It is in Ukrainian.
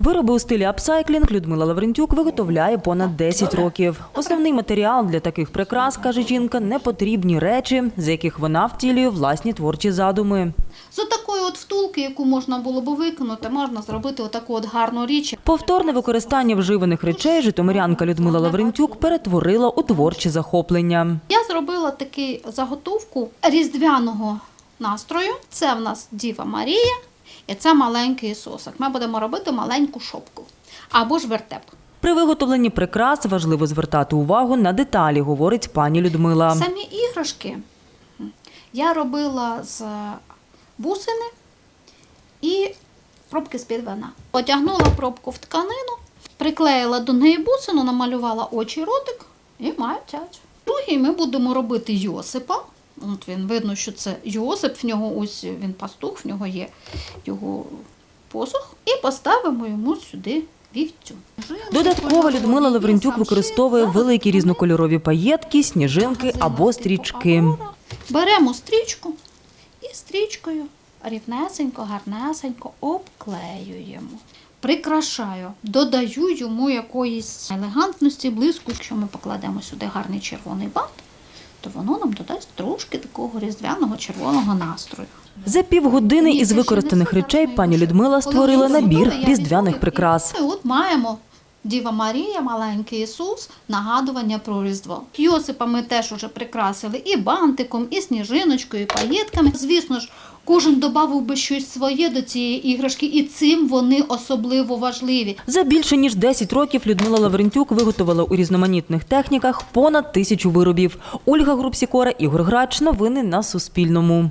Вироби у стилі апсайклінг Людмила Лаврентюк виготовляє понад 10 років. Основний матеріал для таких прикрас, каже жінка, непотрібні речі, з яких вона втілює власні творчі задуми. З такої от втулки, яку можна було б викинути, можна зробити отаку от гарну річ. Повторне використання вживаних речей житомирянка Людмила Лаврентюк перетворила у творчі захоплення. Я зробила таку заготовку різдвяного настрою. Це в нас Діва Марія і це маленький Ісусик. Ми будемо робити маленьку шопку або ж вертеп. При виготовленні прикрас важливо звертати увагу на деталі, говорить пані Людмила. Самі іграшки я робила з бусини і пробки з-під вина. Потягнула пробку в тканину, приклеїла до неї бусину, намалювала очі, ротик і маю цяцю. Другий ми будемо робити Йосипа. От він видно, що це Йосип, в нього ось він пастух, в нього є його посух. І поставимо йому сюди вівцю. Додатково Людмила Лаврентюк використовує великі різнокольорові паєтки, сніжинки або стрічки. Беремо стрічку і стрічкою рівнесенько, гарнесенько обклеюємо. Прикрашаю, додаю йому якоїсь елегантності, блиску. Якщо ми покладемо сюди гарний червоний бант, то воно нам додасть трошки такого різдвяного червоного настрою. За півгодини із використаних речей пані Людмила створила набір різдвяних прикрас. От маємо Діва Марія, маленький Ісус, нагадування про Різдво. Йосипа ми теж уже прикрасили і бантиком, і сніжиночкою, і паєтками. Звісно ж, кожен додав би щось своє до цієї іграшки, і цим вони особливо важливі. За більше ніж 10 років Людмила Лаврентюк виготовила у різноманітних техніках понад тисячу виробів. Ольга Групсікора, Ігор Грач. Новини на Суспільному.